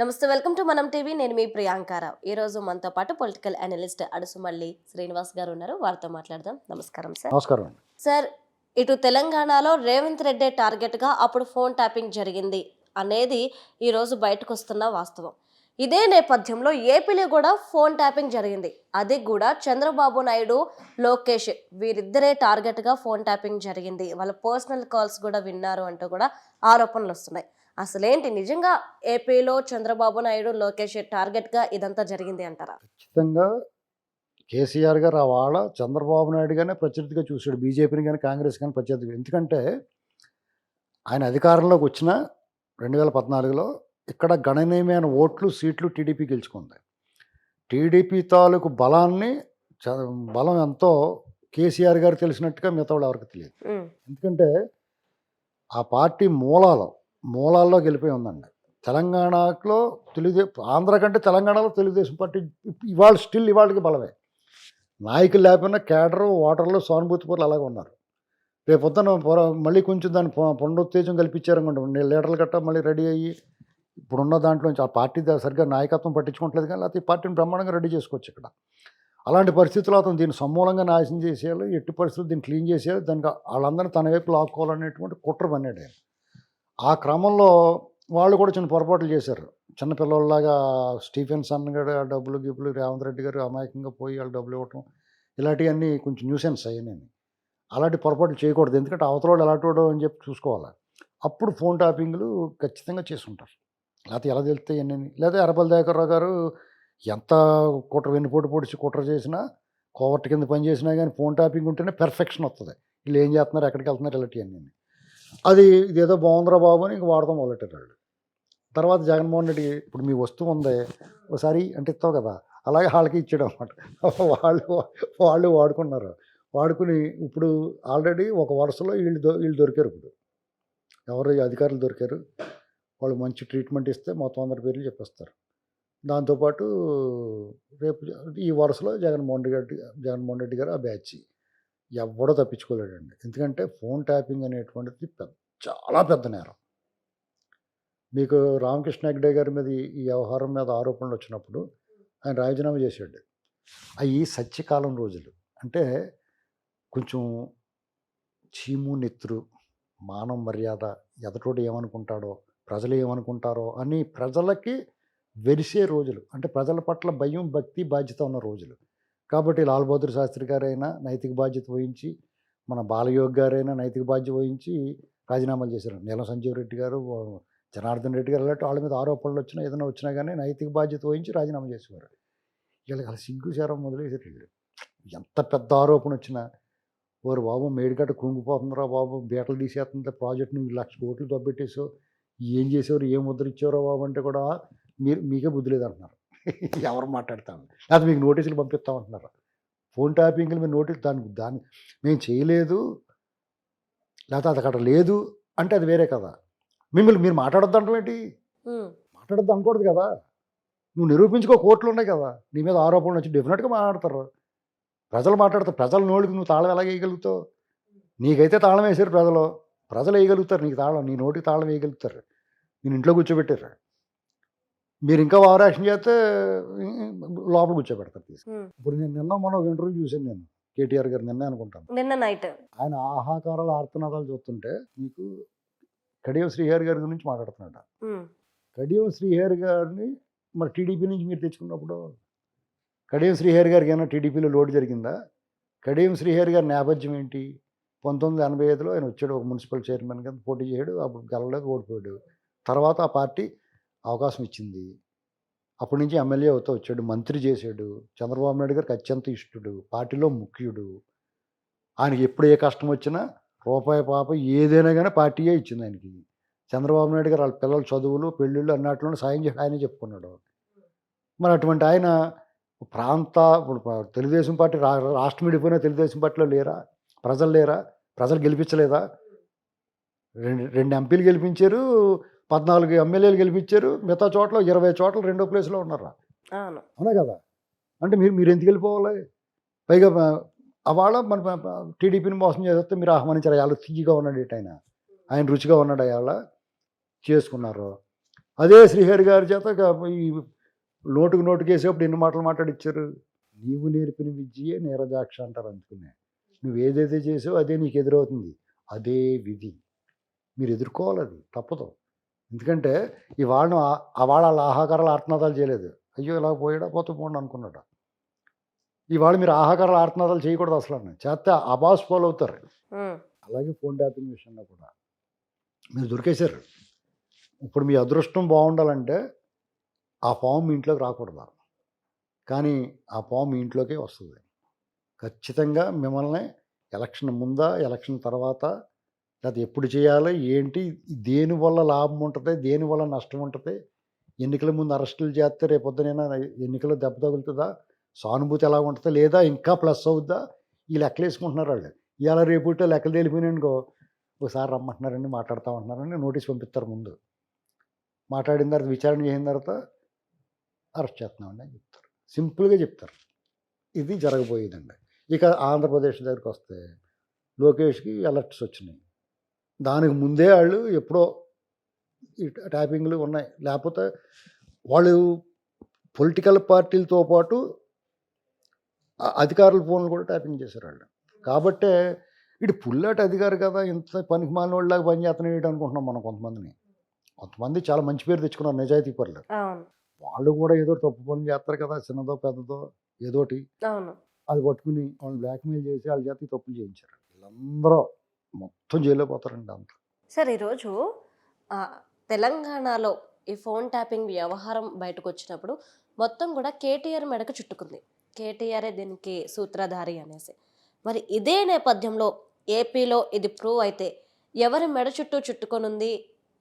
నమస్తే welcome to మనం TV. నేను మీ ప్రియాంకారావు ఈ రోజు మనతో పాటు పొలిటికల్ అనలిస్ట్ అడుసుమల్లి శ్రీనివాస్ గారు ఉన్నారు. వారితో మాట్లాడదాం. నమస్కారం సార్. నమస్కారం సార్ ఇటు తెలంగాణలో రేవంత్ రెడ్డి టార్గెట్గా అప్పుడు ఫోన్ ట్యాపింగ్ జరిగింది అనేది ఈ రోజు బయటకు వస్తున్న వాస్తవం. ఇదే నేపథ్యంలో ఏపీలో కూడా ఫోన్ ట్యాపింగ్ జరిగింది. అది కూడా చంద్రబాబు నాయుడు లోకేష్ వీరిద్దరే టార్గెట్గా ఫోన్ ట్యాపింగ్ జరిగింది. వాళ్ళ పర్సనల్ కాల్స్ కూడా విన్నారు అంటూ కూడా ఆరోపణలు వస్తున్నాయి. అసలేంటి? నిజంగా ఏపీలో చంద్రబాబు నాయుడు లోకేష్ టార్గెట్గా ఇదంతా జరిగింది అంటారా? ఖచ్చితంగా కేసీఆర్ గారు ఆ వాళ్ళ చంద్రబాబు నాయుడు గానే ప్రత్యర్థిగా చూశాడు. బీజేపీని కానీ కాంగ్రెస్ కానీ ప్రత్యర్థిగా. ఎందుకంటే ఆయన అధికారంలోకి వచ్చిన రెండు వేల పద్నాలుగులో ఇక్కడ గణనీయమైన ఓట్లు సీట్లు టీడీపీ గెలుచుకుంది. టీడీపీ తాలూకు బలాన్ని బలం ఎంతో కేసీఆర్ గారు తెలిసినట్టుగా మిగతా వాళ్ళు ఎవరికి తెలియదు. ఎందుకంటే ఆ పార్టీ మూలాలు మూలాల్లో వెళ్ళిపోయి ఉందండి తెలంగాణలో తెలుగుదే ఆంధ్ర కంటే తెలంగాణలో తెలుగుదేశం పార్టీ ఇవాళ స్టిల్ ఇవాళకి బలమే. నాయకులు లేకపోయినా కేడరు ఓటర్లు సానుభూతి పరులు అలాగే ఉన్నారు. రేపు పొద్దున పొర- మళ్ళీ కొంచెం దాన్ని పునరుత్తేజం కల్పించారనుకోండి లీడర్లు గట్టా మళ్ళీ రెడీ అయ్యి ఇప్పుడున్న దాంట్లోంచి ఆ పార్టీ సరిగ్గా నాయకత్వం పట్టించుకోవట్లేదు కానీ లేకపోతే ఈ పార్టీని బ్రహ్మాండంగా రెడీ చేసుకోవచ్చు ఇక్కడ. అలాంటి పరిస్థితుల్లో అతను దీన్ని సమూలంగా నాశనం చేసేయాలి ఎట్టి పరిస్థితులు దీన్ని క్లీన్ చేసేయాలి దానికి వాళ్ళందరినీ తన వైపు లాక్కోవాలనేటువంటి కుట్ర పన్నాడు ఆయన ఆ క్రమంలో వాళ్ళు కూడా చిన్న పొరపాట్లు చేశారు. చిన్న పిల్లల్లాగా స్టీఫెన్ సన్ గారు ఆ డబ్బులు గిబ్బులు రేవంత్ రెడ్డి గారు అమాయకంగా పోయి వాళ్ళు డబ్బులు ఇవ్వటం ఇలాంటివన్నీ కొంచెం న్యూసెన్స్ అయ్యాయి అలాంటి పొరపాట్లు చేయకూడదు. ఎందుకంటే అవతల వాళ్ళు ఎలాంటి వాడు అని చెప్పి చూసుకోవాలి. అప్పుడు ఫోన్ టాపింగ్లు ఖచ్చితంగా చేసుకుంటారు లేకపోతే ఎలా తెలుస్తాయి అన్నీ లేదా ఎర్రపల్లి దయాకర్రావు గారు ఎంత కుట్ర వెన్నుపోటు పొడిచి కుట్ర చేసినా కోవర్ట్ కింద పని చేసినా కానీ ఫోన్ టాపింగ్ ఉంటేనే పెర్ఫెక్షన్ వస్తుంది వీళ్ళు ఏం చేస్తున్నారు ఎక్కడికి వెళ్తున్నారు ఇలాంటివన్నీ. అది ఇదేదో బాగుందిరా బాబు అని ఇంక వాడతాం మొదలెట్టారు వాళ్ళు తర్వాత జగన్మోహన్ రెడ్డి ఇప్పుడు మీ వస్తువు ఉంది ఒకసారి అంటే ఇస్తావు కదా అలాగే వాళ్ళకి ఇచ్చాడు అనమాట వాళ్ళు వాళ్ళు వాడుకున్నారు. వాడుకుని ఇప్పుడు ఆల్రెడీ ఒక వరుసలో వీళ్ళు దొ వీళ్ళు దొరికారు ఇప్పుడు. ఎవరు అధికారులు దొరికారు వాళ్ళు మంచి ట్రీట్మెంట్ ఇస్తే మొత్తం అందరి పేర్లు చెప్పేస్తారు. దాంతోపాటు రేపు ఈ వరుసలో జగన్మోహన్ రెడ్డి జగన్మోహన్ రెడ్డి గారు ఆ బ్యాచ్. ఎవడో తప్పించుకోలేడండి. ఎందుకంటే ఫోన్ ట్యాపింగ్ అనేటువంటిది పెద్ద చాలా పెద్ద నేరం. మీకు రామకృష్ణ హెగ్డే గారి మీద ఈ- వ్యవహారం మీద ఆరోపణలు వచ్చినప్పుడు ఆయన రాజీనామా చేసాడు అవి సత్యకాలం రోజులు అంటే కొంచెం చీము నెత్తురు మానవ మర్యాద ఎదటోడు ఏమనుకుంటాడో ప్రజలు ఏమనుకుంటారో అని ప్రజలకి వెలిసే రోజులు. అంటే ప్రజల పట్ల భయం భక్తి బాధ్యత ఉన్న రోజులు. కాబట్టి లాల్ బహదూర్ శాస్త్రి గారైనా నైతిక బాధ్యత వహించి మన బాలయోగ్ గారైనా నైతిక బాధ్యత వహించి రాజీనామాలు చేశారు. నీలం సంజీవ్ రెడ్డి గారు జనార్దన్ రెడ్డి గారు అలాంటి వాళ్ళ మీద ఆరోపణలు వచ్చినా ఏదైనా వచ్చినా కానీ నైతిక బాధ్యత వహించి రాజీనామా చేసేవారు. వీళ్ళకి అలా సిగ్గుచారం మొదలైసారు వీళ్ళు ఎంత పెద్ద ఆరోపణ వచ్చినా ఓరు బాబు మేడిగడ్డ కుంగిపోతుందిరా బాబు బీటలు తీసేస్తుంది ప్రాజెక్ట్ నువ్వు లక్ష కోట్లు దొబ్బెట్టేసావు ఏం చేసేవారు ఏం ముద్ర ఇచ్చారో బాబు అంటే కూడా మీరు మీకే బుద్ధి లేదంటున్నారు. ఎవరు మాట్లాడతాను లేకపోతే మీకు నోటీసులు పంపిస్తామంటున్నారు ఫోన్ ట్యాపింగ్లు మీరు నోటీస్ దాని దాన్ని మేము చేయలేదు. లేకపోతే అది అక్కడ లేదు అంటే అది వేరే కదా. మిమ్మల్ని మీరు మాట్లాడొద్దు అంటాం ఏంటి? మాట్లాడొద్దు అనకూడదు కదా. నువ్వు నిరూపించుకో కోర్టులు ఉన్నాయి కదా. నీ మీద ఆరోపణలు వచ్చి డెఫినెట్గా మాట్లాడతారు. ప్రజలు మాట్లాడతారు. ప్రజల నోటికి నువ్వు తాళం ఎలా వేయగలుగుతావు? నీకైతే తాళం వేసారు ప్రజలు. ప్రజలు వేయగలుగుతారు. నీకు తాళం నీ నోటికి తాళం వేయగలుగుతారు. నేను ఇంట్లో కూర్చోబెట్టారు. మీరు ఇంకా ఓవర్ యాక్షన్ చేస్తే లోపల కూర్చోబెడతారు తీసి. ఇప్పుడు నేను నిన్న మొన్న ఒక ఇంటర్వ్యూ చూశాను నేను కేటీఆర్ గారు నిన్నే అనుకుంటాను. నిన్న నైట్ ఆయన ఆహాకారాలు ఆర్తనాదాలు చూస్తుంటే మీకు కడియం శ్రీహరి గారి గురించి మాట్లాడుతున్నాడు కడియం శ్రీహరి గారిని మరి టీడీపీ నుంచి మీరు తెచ్చుకున్నప్పుడు కడియం శ్రీహరి గారికి ఏమైనా టీడీపీలో లోటు జరిగిందా? కడియం శ్రీహరి గారి నేపథ్యం ఏంటి? పంతొమ్మిది ఎనభై ఐదులో ఆయన వచ్చాడు ఒక మున్సిపల్ చైర్మన్ కింద పోటీ చేయడు అప్పుడు గెలవలేదు ఓడిపోయాడు. తర్వాత ఆ పార్టీ అవకాశం ఇచ్చింది. అప్పటి నుంచి ఎమ్మెల్యే అవుతూ వచ్చాడు మంత్రి చేశాడు. చంద్రబాబు నాయుడు గారికి అత్యంత ఇష్టడు పార్టీలో ముఖ్యుడు. ఆయనకి ఎప్పుడు ఏ కష్టం వచ్చినా రూపాయి పాప ఏదైనా కానీ పార్టీయే ఇచ్చింది ఆయనకి. చంద్రబాబు నాయుడు గారు వాళ్ళ పిల్లల చదువులు పెళ్ళిళ్ళు అన్నట్లోనే సాయం చేసి ఆయనే చెప్పుకున్నాడు. మరి అటువంటి ఆయన ప్రాంత ఇప్పుడు తెలుగుదేశం పార్టీ రా రాష్ట్రం విడిపోయిన తెలుగుదేశం పార్టీలో లేరా? ప్రజలు లేరా? ప్రజలు గెలిపించలేదా? రెండు రెండు ఎంపీలు గెలిపించారు పద్నాలుగు ఎమ్మెల్యేలు గెలిపించారు. మిగతా చోట్ల ఇరవై చోట్ల రెండో ప్లేస్లో ఉన్నారు? అవును. కదా? అంటే మీరు మీరు ఎందుకు వెళ్ళిపోవాలి? పైగా అవాళ మన టీడీపీని మోసం చేస్తే మీరు ఆహ్వానించారు. అయాళ తీయగా ఉన్నాడు ఆయన ఆయన రుచిగా ఉన్నాడు అయాళ చేసుకున్నారు. అదే శ్రీహరి గారి చేత ఈ నోటుకు నోటుకేసేప్పుడు ఎన్ని మాటలు మాట్లాడిచ్చారు? నీవు నేర్పిన విద్యే నీరజాక్ష అంటారు అందుకునే. నువ్వు ఏదైతే చేసావో అదే నీకు ఎదురవుతుంది. అదే విధి. మీరు ఎదుర్కోవాలి అది. తప్పదు. ఎందుకంటే ఇవాళ వాళ్ళ వాళ్ళ ఆహాకారాలు ఆర్తనాదాలు చేయలేదు. అయ్యో ఇలా పోయాడా? పోతూ పోండి అనుకున్నాడు. ఇవాళ మీరు ఆహాకారాలు ఆర్తనాదాలు చేయకూడదు అసలు చేస్తే అబాస్ ఫాలో అవుతారు. అలాగే ఫోన్ ట్యాపింగ్ విషయంలో కూడా. మీరు దొరికేశారు. ఇప్పుడు మీ అదృష్టం బాగుండాలంటే ఆ ఫామ్ మీ ఇంట్లోకి రాకూడదు? కానీ ఆ ఫామ్ మీ ఇంట్లోకే వస్తుంది. ఖచ్చితంగా మిమ్మల్ని ఎలక్షన్ ముందా ఎలక్షన్ తర్వాత లేకపోతే ఎప్పుడు చేయాలి ఏంటి దేని వల్ల లాభం ఉంటుంది దేనివల్ల నష్టం ఉంటుంది ఎన్నికల ముందు అరెస్టులు చేస్తే రేపొద్దునైనా ఎన్నికల్లో దెబ్బ తగులుతుందా సానుభూతి ఎలా ఉంటుందా లేదా ఇంకా ప్లస్ అవుద్దా ఈ లెక్కలు వేసుకుంటున్నారు వాళ్ళు. ఇవాళ రేపు లెక్కలు తెలిపోయినానుకో ఒకసారి రమ్మంటున్నారండి మాట్లాడుతూ ఉంటున్నారని నోటీస్ పంపిస్తారు ముందు. మాట్లాడిన తర్వాత విచారణ చేసిన తర్వాత అరెస్ట్ చేస్తున్నామండి అని చెప్తారు. సింపుల్గా చెప్తారు. ఇది జరగబోయేదండి. ఇక ఆంధ్రప్రదేశ్ దగ్గరికి వస్తే లోకేష్కి అలర్ట్స్ వచ్చినాయి. దానికి ముందే వాళ్ళు ఎప్పుడో ట్యాపింగ్లు ఉన్నాయి. లేకపోతే వాళ్ళు పొలిటికల్ పార్టీలతో పాటు అధికారుల ఫోన్లు కూడా ట్యాపింగ్ చేశారు వాళ్ళు కాబట్టే ఇటు పుల్లాటి అధికారి కదా ఇంత పనికి మాలిన వాళ్ళలాగా పని చేస్తున్నాడు అనుకుంటున్నాం మనం కొంతమందిని. కొంతమంది చాలా మంచి పేరు తెచ్చుకున్నారు నిజాయితీ పరులు. అవును. వాళ్ళు కూడా ఏదో తప్పు పనులు చేస్తారు కదా చిన్నదో పెద్దదో ఏదోటి అది పట్టుకుని వాళ్ళు బ్లాక్మెయిల్ చేసి వాళ్ళ చేత తప్పులు చేయించారు. వీళ్ళందరూ మొత్తం జైల్లో పోతారండి అంత. సార్ ఈరోజు తెలంగాణలో ఈ ఫోన్ ట్యాపింగ్ వ్యవహారం బయటకు వచ్చినప్పుడు మొత్తం కూడా కేటీఆర్ మెడకు చుట్టుకుంది. కేటీఆరే దీనికి సూత్రధారి అనేసి. మరి ఇదే నేపథ్యంలో ఏపీలో ఇది ప్రూవ్ అయితే ఎవరి మెడ చుట్టూ చుట్టుకొనుంది?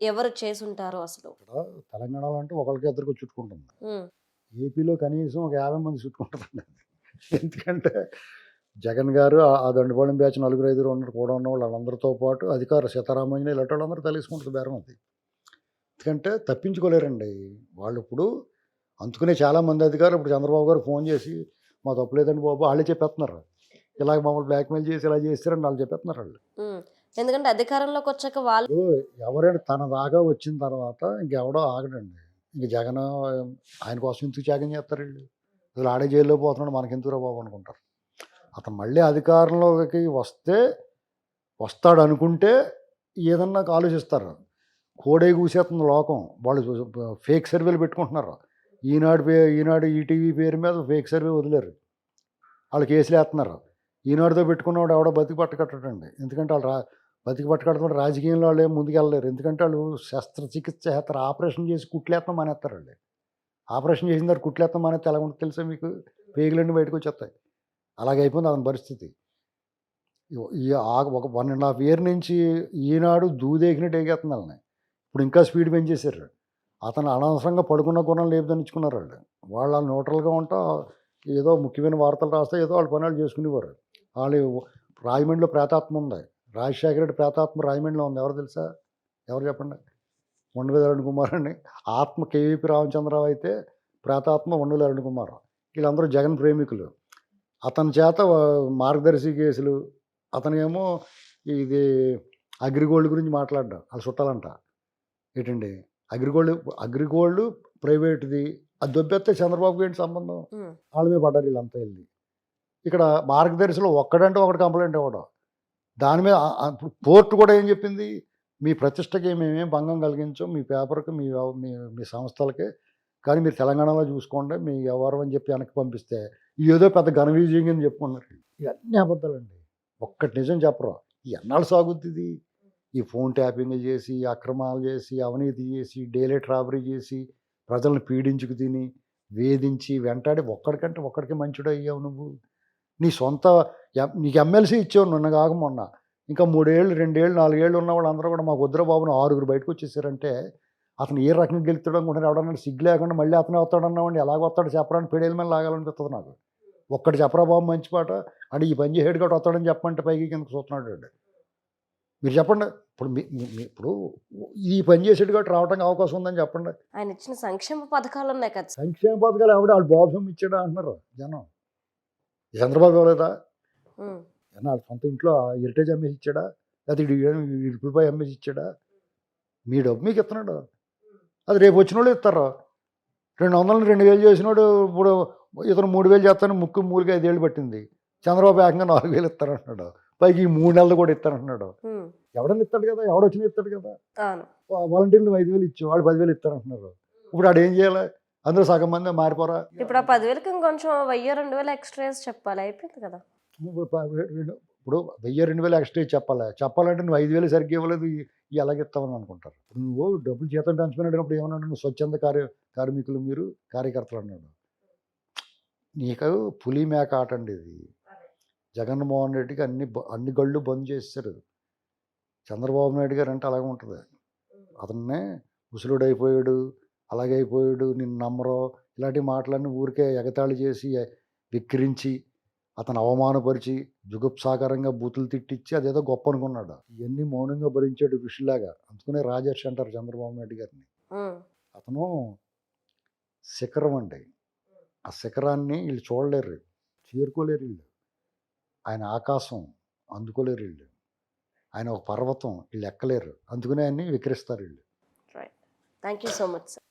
ఎవరు చేసుంటారో అసలు? ఇక్కడ తెలంగాణలో అంటే ఒకరికి ఇద్దరికి చుట్టుకుంటుంది. ఏపీలో కనీసం ఒక యాభై మంది చుట్టుకుంటారండి ఎందుకంటే జగన్ గారు ఆ- దండుపాలెం బ్యాచ్ నలుగురు ఐదుగురు ఉన్నారు కూడా ఉన్న వాళ్ళందరితో పాటు అధికార సీతారామయ్య ఇలాంటి వాళ్ళందరూ తెలుసుకుంటుంది బేరం అది. ఎందుకంటే తప్పించుకోలేరండి. వాళ్ళు ఇప్పుడు అందుకునే చాలామంది అధికారులు ఇప్పుడు చంద్రబాబు గారు ఫోన్ చేసి మా తప్పు లేదండి బాబు వాళ్ళే చెప్పేస్తున్నారు. ఇలాగ మమ్మల్ని బ్లాక్మెయిల్ చేసి ఇలా చేస్తారని వాళ్ళు చెప్పేస్తున్నారు వాళ్ళు. ఎందుకంటే అధికారంలోకి వచ్చాక వాళ్ళు ఎవరైనా తన దాకా వచ్చిన తర్వాత ఇంకెవడో ఆగడండి. ఇంక జగన్ ఆయన కోసం ఎందుకు త్యాగం చేస్తారు వీళ్ళు? అసలు ఆడే జైల్లో పోతున్నాడు మనకెందుకు రా బాబు అనుకుంటారు. అతను మళ్ళీ అధికారంలోకి వస్తే వస్తాడు అనుకుంటే ఏదన్నా ఆలోచిస్తారు. కోడే కూసేస్తుంది లోకం. వాళ్ళు ఫేక్ సర్వేలు పెట్టుకుంటున్నారు. ఈనాడు పే ఈనాడు ఈటీవీ పేరు మీద ఫేక్ సర్వే వదిలేరు. వాళ్ళు కేసులు వేస్తున్నారు. ఈనాడుతో పెట్టుకున్నవాడు ఎవడో బతికి పట్టకట్టడండి. ఎందుకంటే వాళ్ళు రా బతికి పట్టకట్టడం రాజకీయంలో వాళ్ళు ఏం ముందుకెళ్ళలేరు. ఎందుకంటే వాళ్ళు శస్త్రచికిత్స చేస్తారు. ఆపరేషన్ చేసి కుట్లేస్తాం మానేస్తారు వాళ్ళు. ఆపరేషన్ చేసిన తర్వాత కుట్లేస్తాం మానేస్తే ఎలా ఉంటుంది తెలుసా మీకు? పేగులన్నీ బయటకు వచ్చేస్తాయి. అలాగైపోయింది అతని పరిస్థితి. ఒక వన్ అండ్ హాఫ్ ఇయర్ నుంచి ఈనాడు దూదేకినట్టు ఎగేస్తుంది వాళ్ళని ఇప్పుడు ఇంకా స్పీడ్ పెంచేశారు అతను అనవసరంగా పడుకున్న గుణం లేపుదనిచ్చుకున్నారు వాళ్ళు వాళ్ళు న్యూట్రల్గా ఉంటా ఏదో ముఖ్యమైన వార్తలు రాస్తే ఏదో వాళ్ళు పనులు చేసుకునేవారు వాళ్ళు రాయమండ్రిలో ప్రేతాత్మ ఉంది. రాజశేఖర రెడ్డి ప్రేతాత్మ రాయమండ్రిలో ఉంది. ఎవరు తెలుసా? ఎవరు చెప్పండి? ఉండవేది అరుణ్ కుమార్ అని. ఆత్మ కేవీపీ రామచంద్రరావు అయితే ప్రేతాత్మ ఉండవేది అరుణ్ కుమార్. వీళ్ళందరూ జగన్ ప్రేమికులు. అతని చేత మార్గదర్శి కేసులు అతనేమో ఇది అగ్రిగోల్డ్ గురించి మాట్లాడ్డాం వాళ్ళు చుట్టాలంట. ఏంటండి? అగ్రిగోల్డ్ అగ్రిగోల్డ్ ప్రైవేట్ది అది దొబ్బెత్తే చంద్రబాబుకి ఏంటి సంబంధం? వాళ్ళ మీద పడ్డారు వీళ్ళంతా వెళ్ళి. ఇక్కడ మార్గదర్శిలో ఒక్కడంటే ఒకటి కంప్లైంట్ ఇవ్వడం. దాని మీద కోర్టు కూడా ఏం చెప్పింది? మీ ప్రతిష్టకి మేమేం భంగం కలిగించాం మీ పేపర్కి మీ మీ మీ సంస్థలకి కానీ మీరు తెలంగాణలో చూసుకోండి మీ వ్యవహారం అని చెప్పి వెనక్కి పంపిస్తే ఏదో పెద్ద ఘన విజయం అని చెప్పుకున్నారు. ఇవన్నీ అబద్ధాలండి. ఒక్కటి నిజం చెప్పరు? ఈ ఎన్నాళ్ళు సాగుద్ది ఈ ఫోన్ ట్యాపింగ్ చేసి అక్రమాలు చేసి అవినీతి చేసి డైలీ ట్రాబరీ చేసి ప్రజలను పీడించుకు తిని వేధించి వెంటాడి ఒక్కడికంటే ఒక్కడికి మంచుడు అయ్యావు నువ్వు. నీ సొంత ఎం- నీకు ఎమ్మెల్సీ ఇచ్చావు నిన్న కాక మొన్న. ఇంకా మూడేళ్ళు రెండేళ్ళు నాలుగేళ్ళు ఉన్న వాళ్ళందరూ కూడా మాకు వద్దురా ఆరుగురు బయటకు వచ్చేసారంటే అతను ఏ రకంగా గెలుతాడు అనుకుంటున్నారు? ఎవడన్నా సిగ్గు లేకుండా మళ్ళీ అతనే వస్తాడన్నామండి ఎలాగ వస్తాడు చెప్పడానికి పేడేల మీద లాగాలనిపిస్తుంది నాకు. ఒక్కటి చెప్పరా బాబు మంచి పాట? అంటే ఈ పని చేసేడు కూడా వస్తాడని చెప్పంటే పైకి కిందకు చూస్తున్నాడు వాడు. మీరు చెప్పండి. ఇప్పుడు ఇప్పుడు ఈ పని చేసేడు కాబట్టి రావడానికి అవకాశం ఉందని చెప్పండి. ఆయన ఇచ్చిన సంక్షేమ పథకాలు ఉన్నాయి కదా. సంక్షేమ పథకాలు ఆవిడ వాళ్ళు బాబు ఇచ్చాడా అంటున్నారు జనం. చంద్రబాబు ఇవ్వలేదా వాళ్ళ సొంత ఇంట్లో హెరిటేజ్ అమ్మేసి ఇచ్చాడా? లేకపోతే ఇడుపులపై అమ్మేసి ఇచ్చాడా? మీ డబ్బు మీకు ఇస్తున్నాడు. అది రేపు వచ్చిన వాళ్ళు ఇస్తారు? రెండు వందలు రెండు వేలు చేసినోడు ఇప్పుడు ఇతను మూడు వేలు చేస్తాను ముక్కు మూలికి ఐదేళ్ళు పట్టింది. చంద్రబాబు ఏకంగా నాలుగు వేలు ఇస్తారంటున్నాడు. పైకి ఈ మూడు నెలలు కూడా ఇస్తారంటున్నాడు. ఉమ్, ఎవడన్నా ఇస్తాడు కదా ఎవడొచ్చినా ఇస్తాడు కదా. వాలంటీర్లు ఐదు వేలు ఇచ్చు వాళ్ళు పదివేలు ఇస్తారంటున్నారు. ఇప్పుడు ఆడు ఏం చేయాలి? అందరూ సగం మంది మారిపోరా? ఇప్పుడు ఆ పదివేలకి ఇంకొంచెం వెయ్యి రెండు వేలు ఎక్స్ట్రా చెప్పాలి అయిపోయింది కదా. ఇప్పుడు వెయ్యి రెండు వేలు ఎక్స్ట్రా చెప్పాలి? చెప్పాలంటే నువ్వు ఐదు వేలు సరిగ్గా ఇవ్వలేదు ఈ- ఈ ఎలాగ ఇస్తామని అనుకుంటారు. నువ్వు డబ్బులు జీతం పెంచుకునేటప్పుడు ఏమన్నాడు? నువ్వు స్వచ్ఛంద కార్య కార్మికులు మీరు కార్యకర్తలు అన్నాడు. నీకు పులి మేక ఆట అండి ఇది. జగన్మోహన్ రెడ్డికి అన్ని బ- అన్ని గళ్ళు బంద్ చేస్తారు చంద్రబాబు నాయుడు గారు అంటే అలాగే ఉంటుంది. అతన్నే ముసలుడు అయిపోయాడు అలాగే అయిపోయాడు నిన్ను నమ్మరో ఇలాంటి మాటలన్నీ ఊరికే ఎగతాళి చేసి విక్రించి అతను అవమానపరిచి జుగుప్సాకరంగా బూతులు తిట్టించి అదేదో గొప్ప అనుకున్నాడు. ఇవన్నీ మౌనంగా భరించాడు ఋషిలాగా అందుకనే రాజర్షి అంటారు చంద్రబాబు నాయుడు గారిని. అతను శిఖరం అండి. ఆ శిఖరాన్ని వీళ్ళు చూడలేరు చేరుకోలేరు వీళ్ళు. ఆయన ఆకాశం అందుకోలేరు వీళ్ళు. ఆయన ఒక పర్వతం వీళ్ళు ఎక్కలేరు. అందుకనే ఆయన్ని విక్రిస్తారు వీళ్ళు. Thank you so much sir